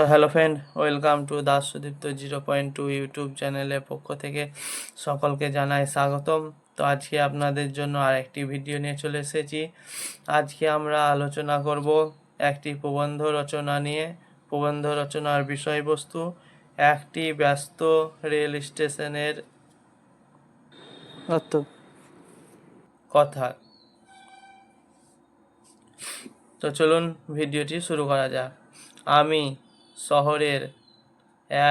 তো hello friend welcome to Das Sudipta zero point two YouTube চ্যানেলের পক্ষ থেকে সকলকে জানাই স্বাগতম। তো আজকে আপনাদের জন্য আর একটি ভিডিও নিয়ে চলে এসেছি। আজকে আমরা আলোচনা করব একটি প্রবন্ধ রচনা নিয়ে। প্রবন্ধ রচনার বিষয়বস্তু একটি ব্যস্ত রেল স্টেশনের কথা। তো চলুন ভিডিওটি শুরু করা যাক। আমি শহরের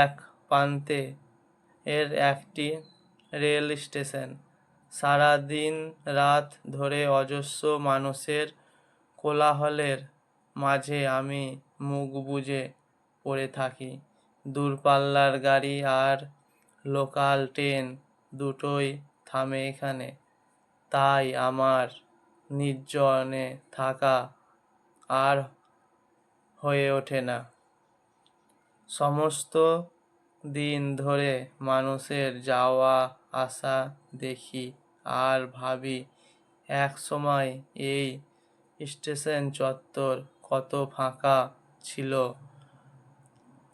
এক প্রান্তে এর একটি রেল স্টেশন। সারা দিন রাত ধরে অজস্র মানুষের কোলাহলের মাঝে আমি মুখ বুজে পড়ে থাকি। দূরপাল্লার গাড়ি আর লোকাল ট্রেন দুটোই থামে এখানে। তাই আমার নির্জনে থাকা আর হয়ে ওঠে না। সমস্ত দিন ধরে মানুষের যাওয়া, আসা, দেখি আর ভাবি, এক সময় এই স্টেশন চত্বর কত ফাঁকা ছিল,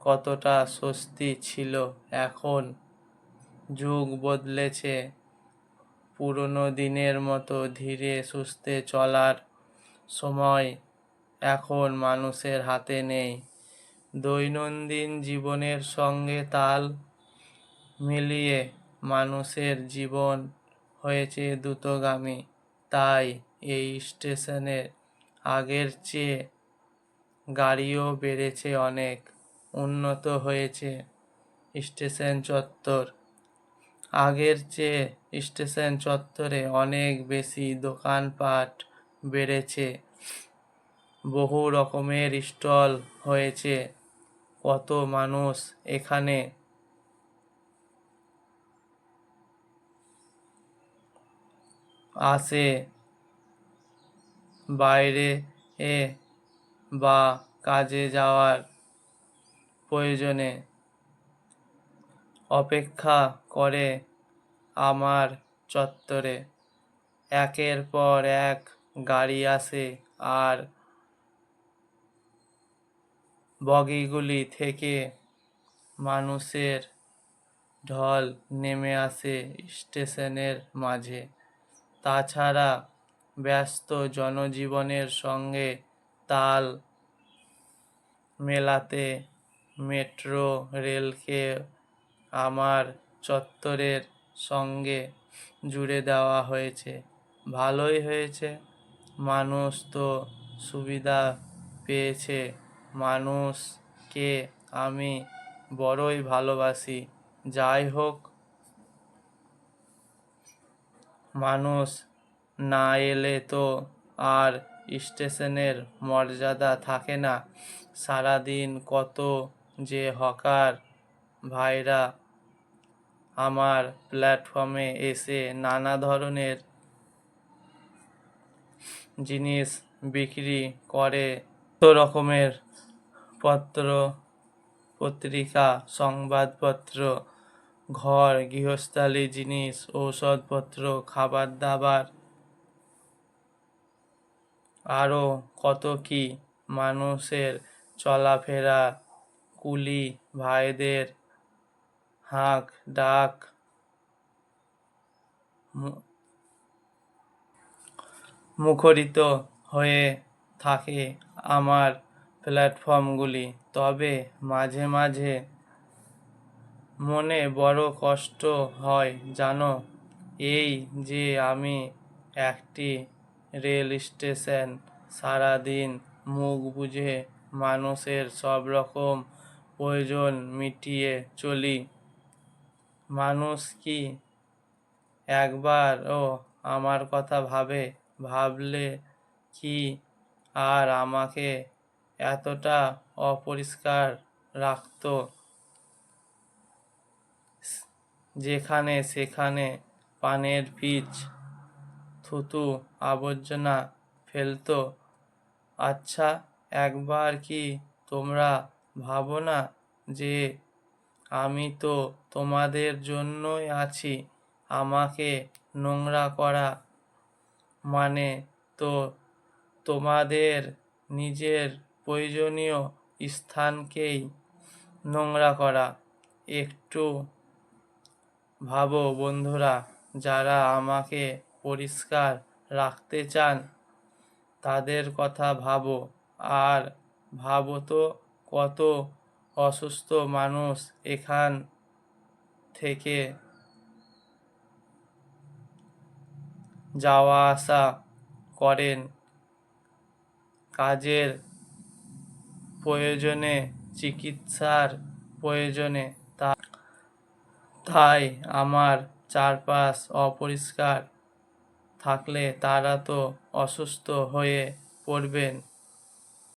কতটা স্বস্তি ছিল। এখন যুগ বদলেছে, পুরনো দিনের মতো ধীরে সুস্থে চলার সময় এখন মানুষের হাতে নেই। দৈনন্দিন জীবনের সঙ্গে তাল মিলিয়ে মানুষের জীবন হয়েছে দ্রুতগামী। তাই এই স্টেশনে আগের চেয়ে গাড়িও বেড়েছে অনেক, উন্নত হয়েছে স্টেশন চত্বর। আগের চেয়ে স্টেশন চত্বরে অনেক বেশি দোকানপাট বেড়েছে, বহু রকমের স্টল হয়েছে। কত মানুষ এখানে? আসে বাইরে এ বা কাজে যাওয়ার প্রয়োজনে অপেক্ষা করে আমার চত্বরে। একের পর এক গাড়ি আসে আর বগিগুলি থেকে মানুষের ঢল নেমে আসে স্টেশনের মাঝে। তাছাড়া ব্যস্ত জনজীবনের সঙ্গে তাল মেলাতে মেট্রো, রেলকে আমার চত্বরের সঙ্গে জুড়ে দেওয়া হয়েছে। ভালোই হয়েছে। মানুষ তো সুবিধা পেয়েছে। মানুষকে আমি বড়ই ভালোবাসি। যাই হোক, মানুষ না এলে তো আর স্টেশনের মর্যাদা থাকে না। সারাদিন কত যে হকার ভাইরা আমার প্ল্যাটফর্মে এসে নানা ধরনের জিনিস বিক্রি করে। কত রকমের পত্র, পত্রিকা, সংবাদপত্র, ঘর, গৃহস্থালী জিনিস, ঔষধপত্র খাবার দাবার আরও কত কি? মানুষের চলাফেরা, কুলি, ভাইদের হাঁক, ডাক। মুখরিত হয়ে থাকে আমার প্ল্যাটফর্মগুলি, তবে মাঝে মাঝে মনে বড় কষ্ট হয়, জানো? এই যে আমি একটি রেল স্টেশন সারাদিন মুখ বুজে মানুষের সব রকম প্রয়োজন মিটিয়ে চলি। মানুষ কি একবারও আমার কথা ভাবে? ভাবলে কি আর আমাকে এতটা অপরিষ্কার রাখতো যেখানে সেখানে পানের পিচ থুতু, আবর্জনা ফেলতো। আচ্ছা একবার কি তোমরা ভাবো না যে আমি তো তোমাদের জন্যই আছি, আমাকে নোংরা করা মানে তো তোমাদের নিজের প্রয়োজনীয় স্থানকেই নোংরা করা। একটু ভাবো বন্ধুরা, যারা আমাকে পরিষ্কার রাখতে চান, তাদের কথা ভাবো। আর ভাবো তো কত অসুস্থ মানুষ এখান থেকে যাওয়া আসা করেন। কাজের প্রয়োজনে চিকিৎসার প্রয়োজনে তা তাই আমার চারপাশ অপরিষ্কার থাকলে তারা তো অসুস্থ হয়ে পড়বেন।